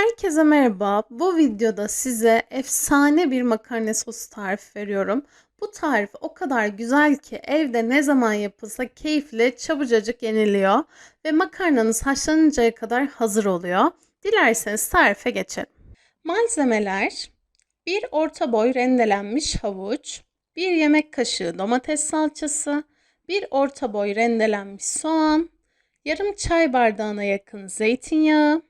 Herkese merhaba. Bu videoda size efsane bir makarna sosu tarifi veriyorum. Bu tarif o kadar güzel ki evde ne zaman yapılsa keyifle çabucacık yeniliyor ve makarnanız haşlanıncaya kadar hazır oluyor. Dilerseniz tarife geçelim. Malzemeler 1 orta boy rendelenmiş havuç, 1 yemek kaşığı domates salçası, 1 orta boy rendelenmiş soğan, yarım çay bardağına yakın zeytinyağı,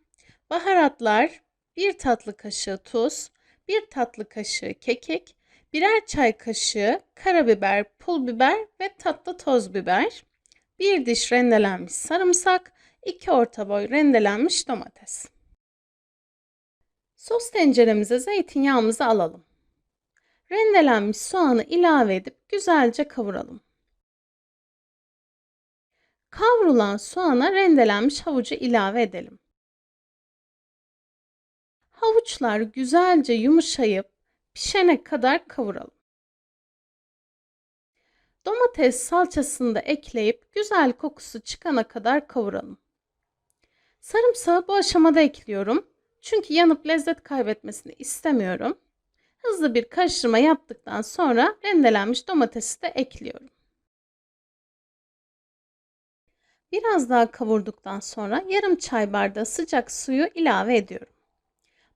Baharatlar 1 tatlı kaşığı tuz, 1 tatlı kaşığı kekik, birer çay kaşığı karabiber, pul biber ve tatlı toz biber, 1 diş rendelenmiş sarımsak, 2 orta boy rendelenmiş domates. Sos tenceremize zeytinyağımızı alalım. Rendelenmiş soğanı ilave edip güzelce kavuralım. Kavrulan soğana rendelenmiş havucu ilave edelim. Havuçlar güzelce yumuşayıp pişene kadar kavuralım. Domates salçasını da ekleyip güzel kokusu çıkana kadar kavuralım. Sarımsağı bu aşamada ekliyorum. Çünkü yanıp lezzet kaybetmesini istemiyorum. Hızlı bir karıştırma yaptıktan sonra rendelenmiş domatesi de ekliyorum. Biraz daha kavurduktan sonra yarım çay bardağı sıcak suyu ilave ediyorum.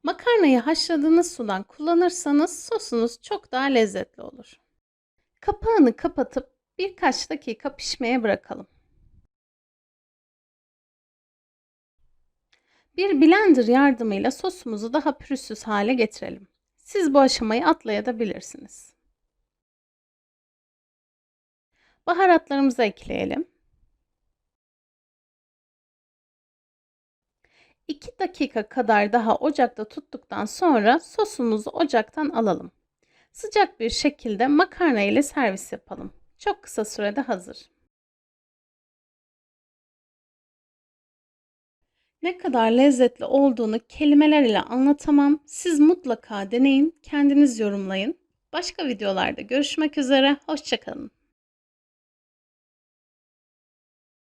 Makarnayı haşladığınız sudan kullanırsanız sosunuz çok daha lezzetli olur. Kapağını kapatıp birkaç dakika pişmeye bırakalım. Bir blender yardımıyla sosumuzu daha pürüzsüz hale getirelim. Siz bu aşamayı atlayabilirsiniz. Baharatlarımızı ekleyelim. 2 dakika kadar daha ocakta tuttuktan sonra sosumuzu ocaktan alalım. Sıcak bir şekilde makarna ile servis yapalım. Çok kısa sürede hazır. Ne kadar lezzetli olduğunu kelimeler ile anlatamam. Siz mutlaka deneyin, kendiniz yorumlayın. Başka videolarda görüşmek üzere, hoşçakalın.